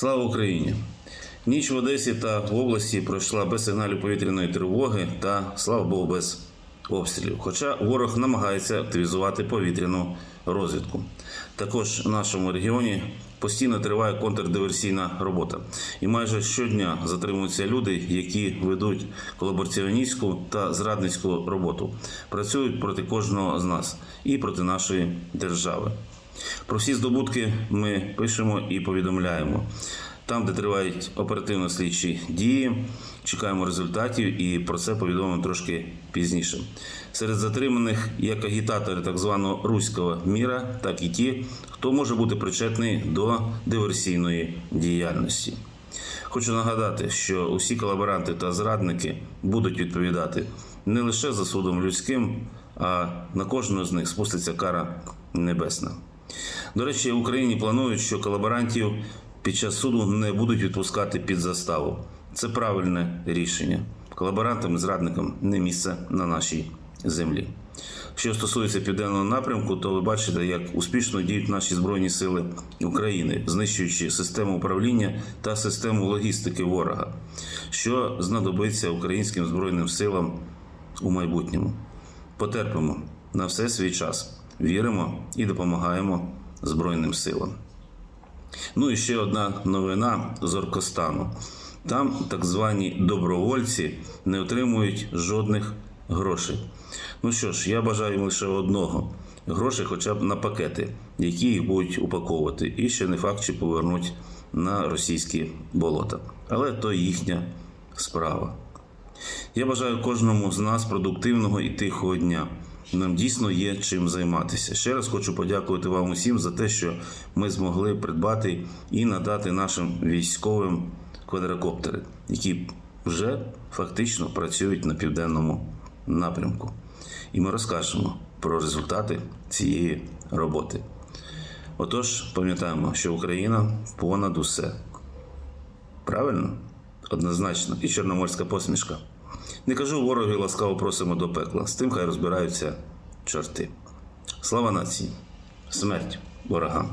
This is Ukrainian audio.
Слава Україні! Ніч в Одесі та в області пройшла без сигналів повітряної тривоги та, слава Богу, без обстрілів. Хоча ворог намагається активізувати повітряну розвідку. Також в нашому регіоні постійно триває контрдиверсійна робота. І майже щодня затримуються люди, які ведуть колабораціоністську та зрадницьку роботу, працюють проти кожного з нас і проти нашої держави. Про всі здобутки ми пишемо і повідомляємо. Там, де тривають оперативно-слідчі дії, чекаємо результатів і про це повідомимо трошки пізніше. Серед затриманих як агітатори так званого руського міра, так і ті, хто може бути причетний до диверсійної діяльності. Хочу нагадати, що усі колаборанти та зрадники будуть відповідати не лише за судом людським, а на кожного з них спуститься кара небесна. До речі, в Україні планують, що колаборантів під час суду не будуть відпускати під заставу. Це правильне рішення. Колаборантам і зрадникам не місце на нашій землі. Що стосується південного напрямку, то ви бачите, як успішно діють наші збройні сили України, знищуючи систему управління та систему логістики ворога, що знадобиться українським збройним силам у майбутньому. Потерпимо на все свій час, віримо і допомагаємо Збройним силам. Ну і ще одна новина з Оркостану. Там так звані добровольці не отримують жодних грошей. Ну що ж, я бажаю їм лише одного: грошей хоча б на пакети, які їх будуть упаковувати. І ще не факт, чи повернуть на російські болота. Але то їхня справа. Я бажаю кожному з нас продуктивного і тихого дня. Нам дійсно є чим займатися. Ще раз хочу подякувати вам усім за те, що ми змогли придбати і надати нашим військовим квадрокоптери, які вже фактично працюють на південному напрямку. І ми розкажемо про результати цієї роботи. Отож, пам'ятаємо, що Україна понад усе. Правильно? Однозначно, і чорноморська посмішка. Не кажу вороги ласкаво просимо до пекла. З тим хай розбираються чорти. Слава нації! Смерть ворогам!